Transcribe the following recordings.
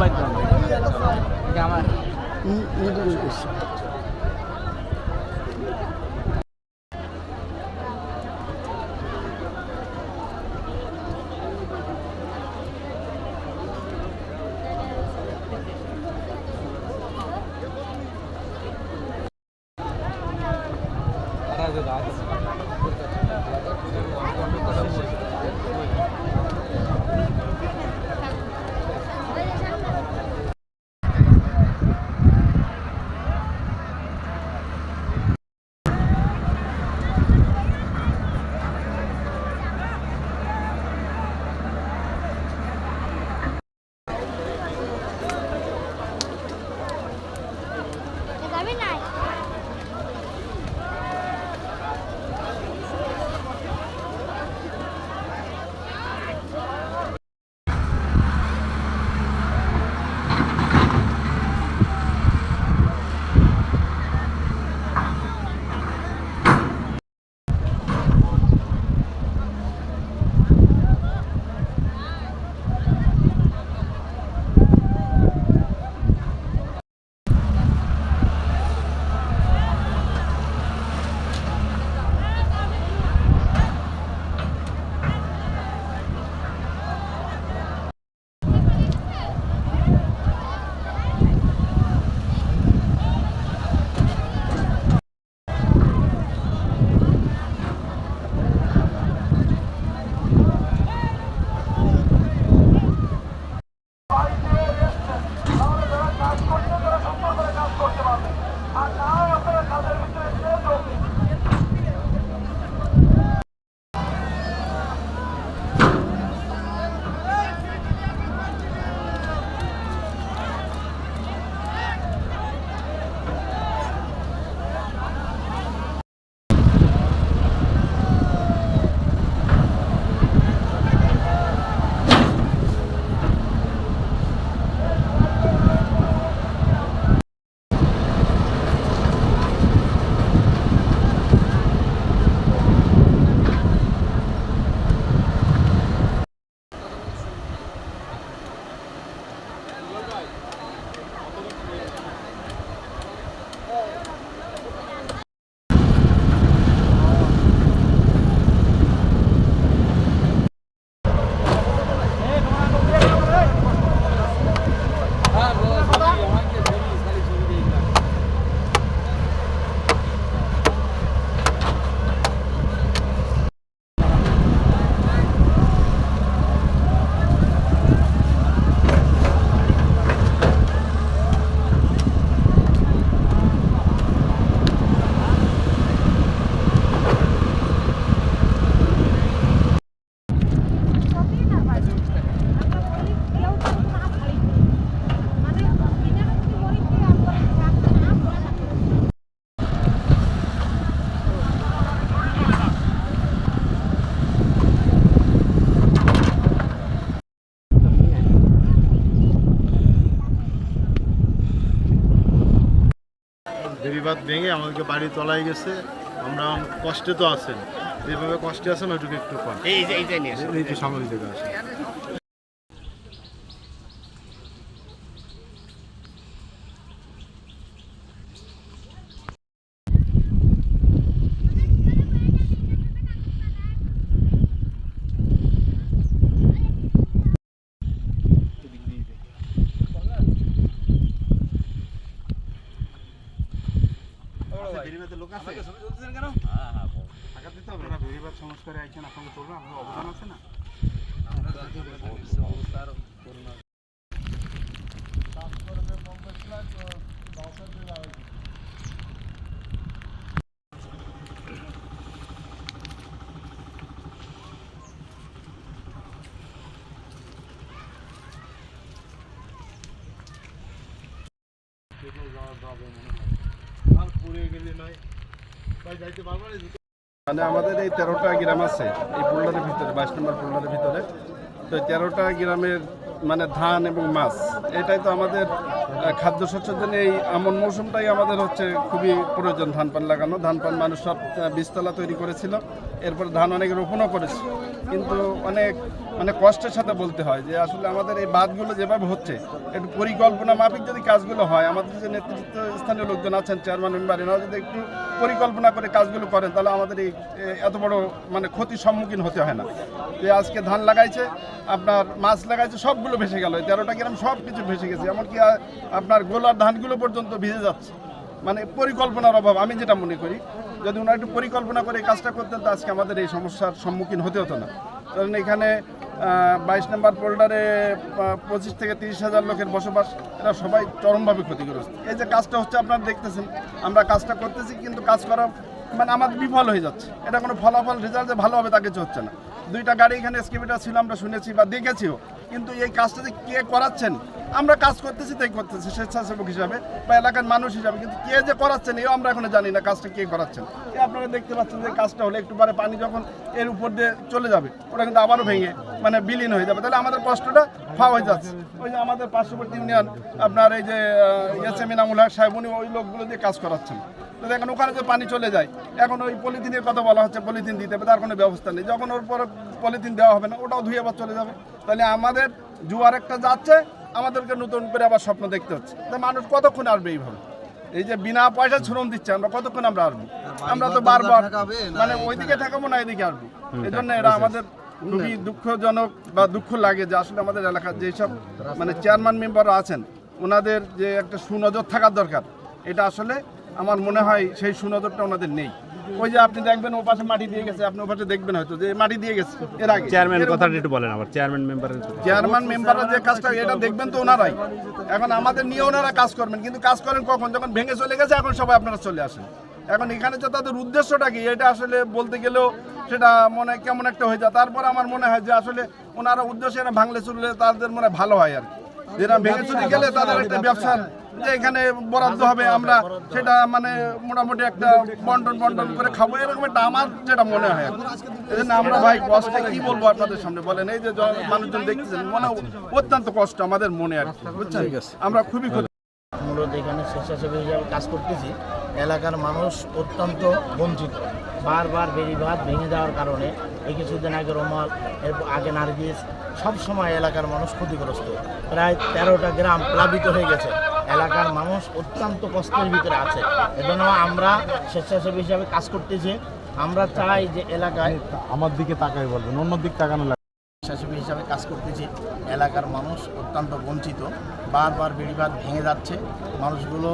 বাইর করো আমার বেড়িবাদ ভেঙে আমাদেরকে বাড়ি তলায় গেছে। আমরা কষ্টে তো আছেন। যেভাবে কষ্টে আছেন ওইটুকু একটু কম। এই যে এই যে সামনে থেকে আসে লোক আছে? টাকা দিতে হবে না বেড়িবাদ সংস্কারে আইছেন আপনাকে চলবে আপনার অবদান আছে না? মানে আমাদের এই তেরোটা গ্রাম আছে, এই পোল্ডারের ভিতরে, বাইশ নম্বর পোল্ডারের ভিতরে। তো তেরোটা গ্রামের মানে ধান এবং মাছ, এটাই তো আমাদের খাদ্য শস্যের জন্য এই আমন মৌসুমটাই আমাদের হচ্ছে খুবই প্রয়োজন ধান পান লাগানো। ধান পান মানুষ সব বীজতলা তৈরি করেছিল। এরপরে ধান অনেক রোপণও করেছি। কিন্তু অনেক মানে কষ্টের সাথে বলতে হয় যে আসলে আমাদের এই বাঁধগুলো যেভাবে হচ্ছে, একটু পরিকল্পনা মাফিক যদি কাজগুলো হয়, আমাদের যে নেতৃত্ব স্থানীয় লোকজন আছেন চেয়ারম্যান মেম্বার এনারা যদি একটু পরিকল্পনা করে কাজগুলো করেন, তাহলে আমাদের এই এত বড় মানে ক্ষতির সম্মুখীন হতে হয় না। যে আজকে ধান লাগাইছে, আপনার মাছ লাগাইছে, সবগুলো ভেসে গেল। তেরোটা গ্রাম সব কিছু ভেসে গেছে। এমনকি আপনার গোলার ধানগুলো পর্যন্ত ভিজে যাচ্ছে। মানে পরিকল্পনার অভাব, আমি যেটা মনে করি যদি ওনারা একটু পরিকল্পনা করে এই কাজটা করতেন, তো আজকে আমাদের এই সমস্যার সম্মুখীন হতে হতো না। কারণ এখানে বাইশ নম্বর পোল্ডারে পঁচিশ থেকে তিরিশ হাজার লোকের বসবাস, এরা সবাই চরমভাবে ক্ষতিগ্রস্ত। এই যে কাজটা হচ্ছে, আপনারা দেখতেছেন, আমরা কাজটা করতেছি, কিন্তু কাজ করা মানে আমাদের বিফল হয়ে যাচ্ছে। এটা কোনো ফলাফল রেজাল্ট যে ভালো হবে তা কিছু হচ্ছে না। দুইটা গাড়ি এখানে এসকিভিটার ছিল, আমরা শুনেছি বা দেখেছিও। কিন্তু এই কাজটা যে কে করাচ্ছেন আমরা কাজ করতেছি, তাই করতেছি, স্বেচ্ছাসেবক হিসাবে বা এলাকার মানুষ হিসাবে। কিন্তু কে যে করাচ্ছেন এও আমরা এখনও জানি না কাজটা কে করাচ্ছেন আপনারা দেখতে পাচ্ছেন যে কাজটা হলে একটু পরে পানি যখন এর উপর দিয়ে চলে যাবে, ওটা কিন্তু আবারও ভেঙে মানে বিলীন হয়ে যাবে। তাহলে আমাদের কষ্টটা ফাওয়া হয়ে যাচ্ছে। ওই যে আমাদের পার্শ্ববর্তী ইউনিয়ন, আপনার এই যে এস এম ইনামুল হক সাহেব, উনি ওই লোকগুলো দিয়ে কাজ করাচ্ছেন। তো দেখেন, ওখানে যে পানি চলে যায়, এখন ওই পলিথিনের কথা বলা হচ্ছে, পলিথিন দিতে হবে তার কোনো ব্যবস্থা নেই। যখন ওর পরে পলিথিন দেওয়া হবে না, ওটাও ধুয়ে আবার চলে যাবে। তাহলে আমাদের জুয়ার একটা যাচ্ছে আমাদেরকে নতুন করে আবার স্বপ্ন দেখতে হচ্ছে। তা মানুষ কতক্ষণ আসবে এইভাবে? এই যে বিনা পয়সা শ্রম দিচ্ছে আমরা কতক্ষণ আমরা আসব? আমরা তো বারবার মানে ওইদিকে ঠেকাবো না এদিকে আসব। এই জন্য এটা আমাদের খুবই দুঃখজনক বা দুঃখ লাগে যে আসলে আমাদের এলাকার যেসব মানে চেয়ারম্যান মেম্বাররা আছেন ওনাদের যে একটা সুনজর থাকার দরকার এটা আসলে আমার মনে হয় সেই সুনজরটা ওনাদের নেই। ওই যে আপনি দেখবেন ও পাশে মাটি দিয়ে গেছে আপনি ও পাশে দেখবেন হয়তো যে মাটি দিয়ে গেছে এর আগে। চেয়ারম্যান কথাটা একটু বলেন আবার চেয়ারম্যান মেম্বারের চেয়ারম্যান মেম্বাররা যে কাজটা এটা দেখবেন তো ওনারাই। এখন আমাদের নিয়ে ওনারা কাজ করবেন কিন্তু কাজ করেন কখন? যখন ভেঙে চলে গেছে এখন সবাই আপনারা চলে আসেন। এখন এখানে যে তাদের উদ্দেশ্যটা কি এটা আসলে বলতে গেলেও সেটা মনে কেমন একটা হয়ে যায়। তারপর আমার মনে হয় যে আসলে ওনারা উদ্দেশ্য ভাঙলে চললে তাদের মনে হয় ভালো হয় আর কি। যেটা ভেঙে চলে গেলে তাদের একটা ব্যবসার যে এখানে বরাদ্দ হবে আমরা সেটা মানে মোটামুটি একটা বন্টন বন্টন করে খাব এরকম একটা আমার যেটা মনে হয়। আর কি। এই জন্য আমরা ভাই কষ্টে কি বলব আপনাদের সামনে? বলেন এই যে মানুষজন দেখতেছেন মনে অত্যন্ত কষ্ট আমাদের মনে আর কি বুঝছেন? আমরা খুবই ক্ষতি মূলত এখানে স্বেচ্ছাসেবী হিসাবে কাজ করতেছি। এলাকার মানুষ অত্যন্ত বঞ্চিত। বারবার বেড়িবাঁধ ভেঙে যাওয়ার কারণে এই কিছুদিন আগে রমাল এরপর আগে নার্গিস সব সময় এলাকার মানুষ ক্ষতিগ্রস্ত। প্রায় তেরোটা গ্রাম প্লাবিত হয়ে গেছে। এলাকার মানুষ অত্যন্ত কষ্টের ভিতরে আছে। এজন্য আমরা স্বেচ্ছাসেবী হিসাবে কাজ করতেছি। আমরা চাই যে এলাকায় আমার দিকে তাকাই বলবেন অন্য দিক তাকানো লাগে। স্বেচ্ছাসেবী হিসাবে কাজ করতেছি। এলাকার মানুষ অত্যন্ত বঞ্চিত। বারবার বেড়িবাঁধ ভেঙে যাচ্ছে। মানুষগুলো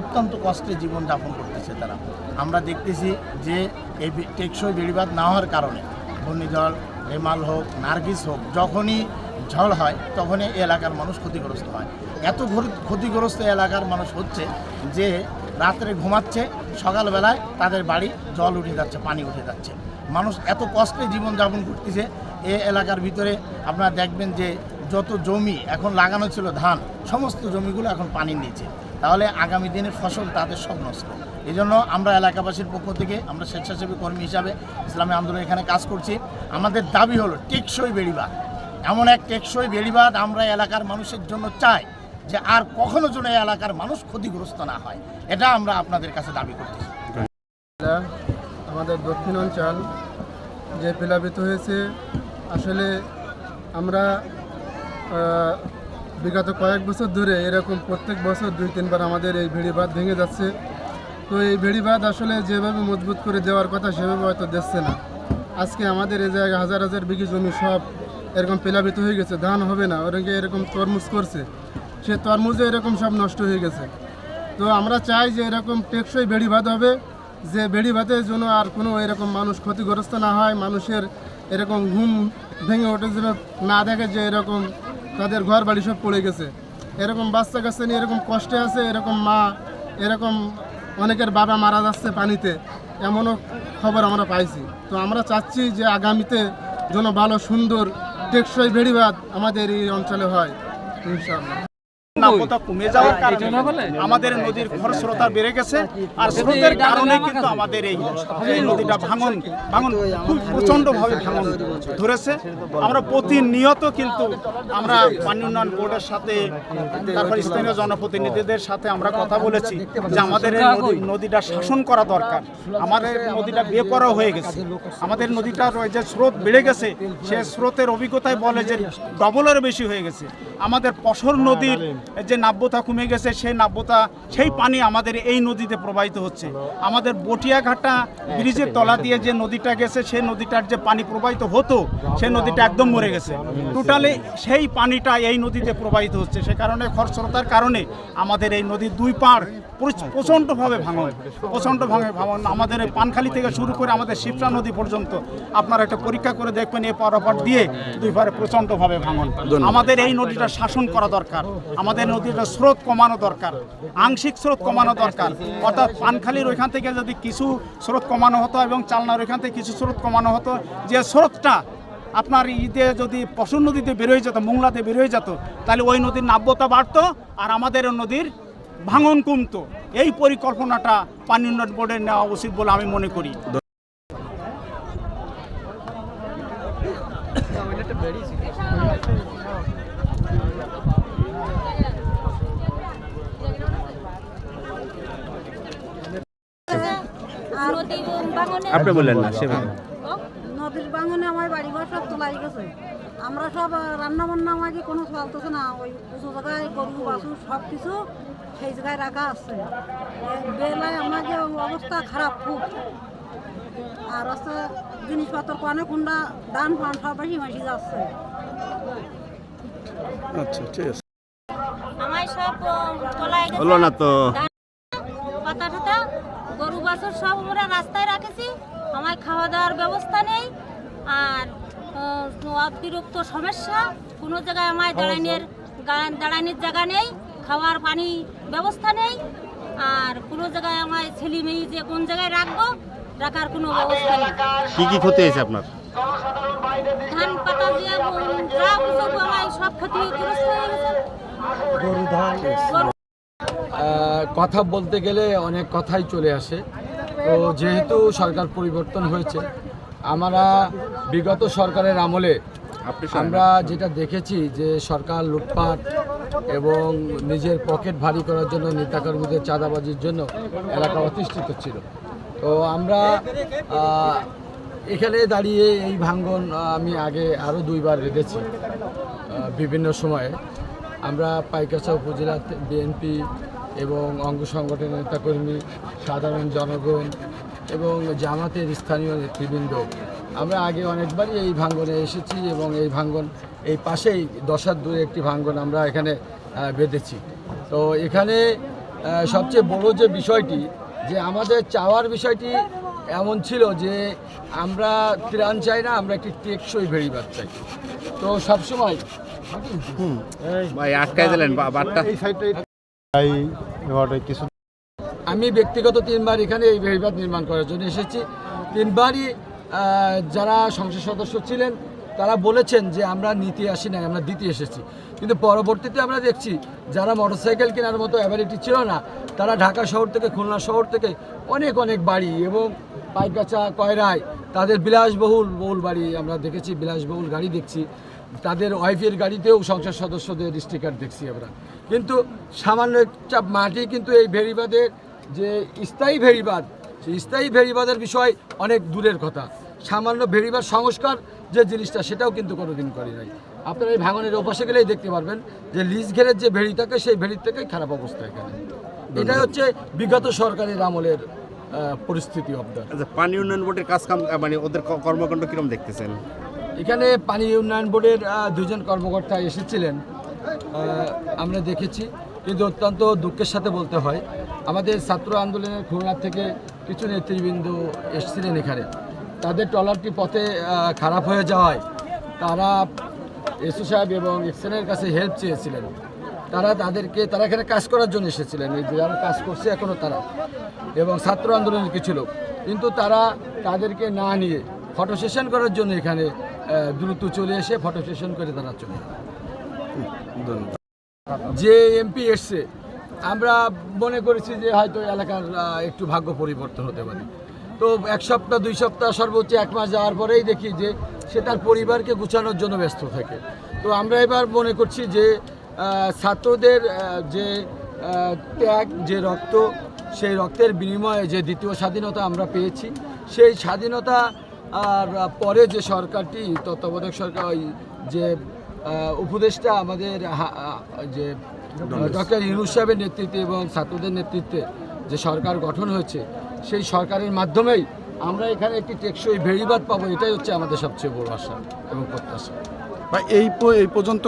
অত্যন্ত কষ্টে জীবনযাপন করতেছে তারা। আমরা দেখতেছি যে এই টেকসই বেড়িবাঁধ না হওয়ার কারণে ঘূর্ণিঝড় রেমাল হোক, নার্গিস হোক, যখনই ঝড় হয়, তখনই এলাকার মানুষ ক্ষতিগ্রস্ত হয়। এত ক্ষতিগ্রস্ত এলাকার মানুষ হচ্ছে যে রাত্রে ঘুমাচ্ছে, সকালবেলায় তাদের বাড়ি জল উঠে যাচ্ছে, পানি উঠে যাচ্ছে। মানুষ এত কষ্টে জীবনযাপন করতেছে, এ এলাকার ভিতরে আপনারা দেখবেন যে যত জমি এখন লাগানো ছিল ধান, সমস্ত জমিগুলো এখন পানির নিচে। তাহলে আগামী দিনের ফসল তাদের সব নষ্ট। এই জন্য আমরা এলাকাবাসীর পক্ষ থেকে আমরা স্বেচ্ছাসেবী কর্মী হিসাবে ইসলামী আন্দোলন এখানে কাজ করছি। আমাদের দাবি হলো টেকসই বেড়িবাঁধ। এমন এক টেকসই বেড়িবাঁধ আমরা এলাকার মানুষের জন্য চাই যে আর কখনো যেন এলাকার মানুষ ক্ষতিগ্রস্ত না হয়। এটা আমরা আপনাদের কাছে দাবি করতেছি আমাদের দক্ষিণ অঞ্চল যে প্লাবিত হয়েছে, আসলে আমরা বিগত কয়েক বছর ধরে এরকম প্রত্যেক বছর দুই তিনবার আমাদের এই ভেড়িবাঁধ ভেঙে যাচ্ছে। তো এই ভেড়িবাঁধ আসলে যেভাবে মজবুত করে দেওয়ার কথা সেভাবে হয়তো দিচ্ছে না। আজকে আমাদের এই জায়গায় হাজার হাজার বিঘি জমি সব এরকম প্লাবিত হয়ে গেছে, ধান হবে না ওরকম এরকম তরমুজ করছে। সে তরমুজে এরকম সব নষ্ট হয়ে গেছে। তো আমরা চাই যে এরকম টেকসই বেড়িবাঁধ হবে, যে বেড়িবাঁধের জন্য আর কোনো এরকম মানুষ ক্ষতিগ্রস্ত না হয়, মানুষের এরকম ঘুম ভেঙে ওঠে যেন না দেখে যে এরকম তাদের ঘর বাড়ি সব পড়ে গেছে। এরকম বাচ্চা কাচ্চা নিয়ে এরকম কষ্টে আছে, এরকম মা, এরকম অনেকের বাবা মারা যাচ্ছে পানিতে, এমনও খবর আমরা পাইছি। তো আমরা চাচ্ছি যে আগামীতে যেন ভালো, সুন্দর, টেকসই বেড়িবাদ আমাদের এই অঞ্চলে হয়, ইনশাআল্লাহ। নাব্যতা কমে যাওয়ার কারণে আমাদের নদীর খরস্রোতা বেড়ে গেছে আর স্রোতের কারণে কিন্তু আমাদের এই নদীটা ভাঙন ভাঙন খুব প্রচণ্ডভাবে ভাঙন ধরেছে। আমরা প্রতিনিয়ত কিন্তু আমরা পানি উন্নয়ন বোর্ডের সাথে তারপর স্থানীয় জনপ্রতিনিধিদের সাথে আমরা কথা বলেছি যে আমাদের এই নদীটা শাসন করা দরকার। আমাদের নদীটা বেপরোয়া হয়ে গেছে। আমাদের নদীটার যে স্রোত বেড়ে গেছে সে স্রোতের অভিজ্ঞতায় বলে যে ডবলের বেশি হয়ে গেছে। আমাদের পশর নদীর যে নাব্যতা কমে গেছে সেই নাব্যতা সেই পানি আমাদের এই নদীতে প্রবাহিত হচ্ছে। আমাদের বটিয়াঘাটা ব্রিজের তলা দিয়ে যে নদীটা গেছে সেই নদীটার যে পানি প্রবাহিত হতো সেই নদীটা একদম মরে গেছে। টোটালি সেই পানিটা এই নদীতে প্রবাহিত হচ্ছে। সে কারণে খরস্রোতার কারণে আমাদের এই নদীর দুই পাড় প্রচণ্ডভাবে ভাঙন প্রচণ্ডভাবে ভাঙন। আমাদের এই পানখালি থেকে শুরু করে আমাদের শিবসা নদী পর্যন্ত আপনারা একটা পরীক্ষা করে দেখবেন এই পারাপার দিয়ে দুই পারে প্রচণ্ডভাবে ভাঙন। আমাদের এই নদীটা শাসন করা দরকার। আমাদের নদীর স্রোত কমানো দরকার, আংশিক স্রোত কমানো দরকার। অর্থাৎ পানখালির ওইখান থেকে যদি কিছু স্রোত কমানো হতো এবং চালনার ওইখান থেকে কিছু স্রোত কমানো হতো, যে স্রোতটা আপনার ঈদে যদি পশুর নদীতে বেরোয় যেত, মোংলাতে বেরোয় যেত, তাহলে ওই নদীর নাব্যতা বাড়তো আর আমাদের নদীর ভাঙন কমতো। এই পরিকল্পনাটা পানি উন্নয়ন বোর্ডের নেওয়া উচিত বলে আমি মনে করি নদী বাগানে আপনি বললেন না সেভাবে নদীর বাঙনে আমার বাড়ি ঘর সব তোলাই গেছে। আমরা সব রান্না বান্না আমাকে কোনো চলতেছে না। ওই উঁচু জায়গায় গরু বাছুর সব কিছু সেই জায়গায় রাখা আছে। বেলায় আমাকে অবস্থা খারাপ খুব। আর হচ্ছে জিনিসপত্র কনে কুন্ডা দান পান সব বেশি মাসি যাচ্ছে। আচ্ছা ঠিক আছে। আমার সব গেছে। হলো না তো। বাছুর সব আমরা রাস্তায় রাখেছি। আমার খাওয়া দাওয়ার ব্যবস্থা নেই। আর অতিরিক্ত সমস্যা কোনো জায়গায় আমার দাঁড়ানোর দাঁড়ানোর জায়গা নেই খাওয়ার পানি ব্যবস্থা নেই। আর কোনো জায়গায় আমার ছেলে মেয়ে যে কোন জায়গায় রাখব রাখার কোনো ব্যবস্থা নেই। কি কি ক্ষতি হয়েছে আপনার? ধান পাতা দিয়ে যা কিছু আমার সব ক্ষতিগ্রস্ত হয়ে গেছে। গরু আহ, কথা বলতে গেলে অনেক কথাই চলে আসে। তো যেহেতু সরকার পরিবর্তন হয়েছে আমরা বিগত সরকারের আমলে আমরা যেটা দেখেছি যে সরকার লুটপাট এবং নিজের পকেট ভারী করার জন্য নেতাকর্মীদের চাঁদাবাজির জন্য এলাকা অতিষ্ঠিত ছিল। তো আমরা এখানে দাঁড়িয়ে এই ভাঙ্গন আমি আগে আরও দুইবার রেঁধেছি বিভিন্ন সময়ে। আমরা পাইকাছা উপজেলা বিএনপি এবং অঙ্গ সংগঠনের নেতাকর্মী সাধারণ জনগণ এবং জামাতের স্থানীয় নেতৃবৃন্দ। আমরা আগে অনেকবারই এই ভাঙ্গনে এসেছি এবং এই ভাঙ্গন এই পাশেই দশার দূরে একটি ভাঙ্গন আমরা এখানে বেঁধেছি। তো এখানে সবচেয়ে বড় যে বিষয়টি যে আমাদের চাওয়ার বিষয়টি এমন ছিল যে আমরা ত্রাণ চাই না আমরা একটি টেকসই বেড়িবাদ চাই। তো সবসময় ভাই আটকায় দিলেন আমি ব্যক্তিগত তিনবার এখানে এই বেড়িবাঁধ নির্মাণ করার জন্য এসেছি। তিনবারই যারা সংসদ সদস্য ছিলেন, তারা বলেছেন যে আমরা নিতে আসি না আমরা দিতে এসেছি। কিন্তু পরবর্তীতে আমরা দেখছি, যারা মোটরসাইকেল কেনার মতো অ্যাবিলিটি ছিল না, তারা ঢাকা শহর থেকে, খুলনা শহর থেকে অনেক অনেক বাড়ি এবং পাইকাচা, কয়রায়, তাদের বিলাসবহুল, বহুল বাড়ি আমরা দেখেছি, বিলাসবহুল গাড়ি দেখছি। তাদের ওয়াইফের গাড়িতেও সংসদ সদস্যদের স্টিকার দেখছি আমরা। কিন্তু সামান্য চাপ মাটি কিন্তু এই ভেরিবাদের যে স্থায়ী ভেরিবাদ সেই স্থায়ী ভেরিবাদের বিষয় অনেক দূরের কথা। সামান্য ভেরিবাদ সংস্কার যে জিনিসটা সেটাও কিন্তু কোনোদিন করে নাই। আপনারা এই ভাঙনের ওপাশে গেলেই দেখতে পারবেন যে লিজ ঘেরের যে ভেড়ি থাকে সেই ভেড়ির থেকেই খারাপ অবস্থা এখানে। এটাই হচ্ছে বিগত সরকারের আমলের পরিস্থিতি অবদান। আচ্ছা পানি উন্নয়ন বোর্ডের কাজ কাম মানে ওদের কর্মকাণ্ড কিরম দেখতেছেন? এখানে পানি উন্নয়ন বোর্ডের দুজন কর্মকর্তা এসেছিলেন। আমরা দেখেছি, কিন্তু অত্যন্ত দুঃখের সাথে বলতে হয়, আমাদের ছাত্র আন্দোলনের খুলনা থেকে কিছু নেতৃবৃন্দ এসেছিলেন এখানে। তাদের ট্রলারটি পথে খারাপ হয়ে যাওয়ায় তারা এসও সাহেব এবং এক্সেনের কাছে হেল্প চেয়েছিলেন। তারা তাদেরকে, তারা এখানে কাজ করার জন্য এসেছিলেন। এই যারা কাজ করছে এখনও তারা এবং ছাত্র আন্দোলনের কিছু লোক। কিন্তু তারা তাদেরকে না নিয়ে ফটো সেশন করার জন্য এখানে দ্রুত চলে এসে ফটো সেশন করে তারা চলে যে এমপি এসছে আমরা মনে করেছি যে হয়তো এলাকার একটু ভাগ্য পরিবর্তন হতে পারে। তো এক সপ্তাহ দুই সপ্তাহ সর্বোচ্চ এক মাস যাওয়ার পরেই দেখি যে সে তার পরিবারকে গুছানোর জন্য ব্যস্ত থাকে। তো আমরা এবার মনে করছি যে ছাত্রদের যে ত্যাগ যে রক্ত সেই রক্তের বিনিময়ে যে দ্বিতীয় স্বাধীনতা আমরা পেয়েছি সেই স্বাধীনতা আর পরে যে সরকারটি তত্ত্বাবধায়ক সরকার ওই যে উপদেষ্টা আমাদের যে ডক্টর ইউনুস সাহেবের নেতৃত্বে এবং ছাত্রদের নেতৃত্বে যে সরকার গঠন হয়েছে সেই সরকারের মাধ্যমেই আমরা এখানে একটি টেকসই ভেড়িবাদ পাবো এটাই হচ্ছে আমাদের সবচেয়ে বড় আশা এবং প্রত্যাশা। বা এই এই পর্যন্ত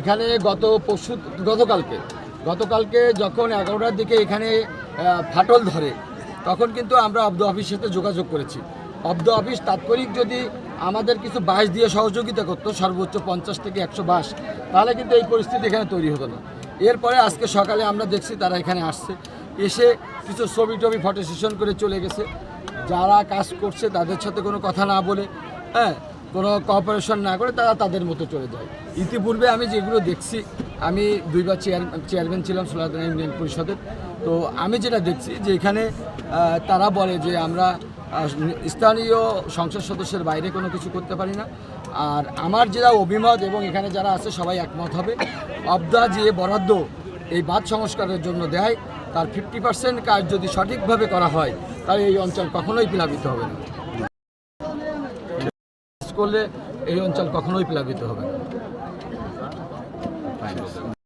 এখানে গত পরশু গতকালকে গতকালকে যখন এগারোটার দিকে এখানে ফাটল ধরে তখন কিন্তু আমরা অফিসের সাথে যোগাযোগ করেছি। অব্দ অফিস তাৎক্ষণিক যদি আমাদের কিছু বাস দিয়ে সহযোগিতা করতো, সর্বোচ্চ পঞ্চাশ থেকে একশো বাস তাহলে কিন্তু এই পরিস্থিতি এখানে তৈরি হতো না। এরপরে আজকে সকালে আমরা দেখছি তারা এখানে আসছে। এসে কিছু ছবি টবি ফটো সেশন করে চলে গেছে। যারা কাজ করছে তাদের সাথে কোনো কথা না বলে হ্যাঁ কোনো কপারেশন না করে তারা তাদের মতো চলে যায়। ইতিপূর্বে আমি যেগুলো দেখছি, আমি দুইবার চেয়ার চেয়ারম্যান ছিলাম সোলাদান ইউনিয়ন পরিষদের। তো আমি যেটা দেখছি যে এখানে তারা বলে যে আমরা স্থানীয় সংসদ সদস্যের বাইরে কোনো কিছু করতে পারি না। আর আমার যেটা অভিমত এবং এখানে যারা আছে সবাই একমত হবে, অবদা যে বরাদ্দ এই বাদ সংস্কারের জন্য দেয়, তার ফিফটি পার্সেন্ট কাজ যদি সঠিকভাবে করা হয়, তাহলে এই অঞ্চল কখনোই প্লাবিত হবে না। করলে এই অঞ্চল কখনোই প্লাবিত হবে না।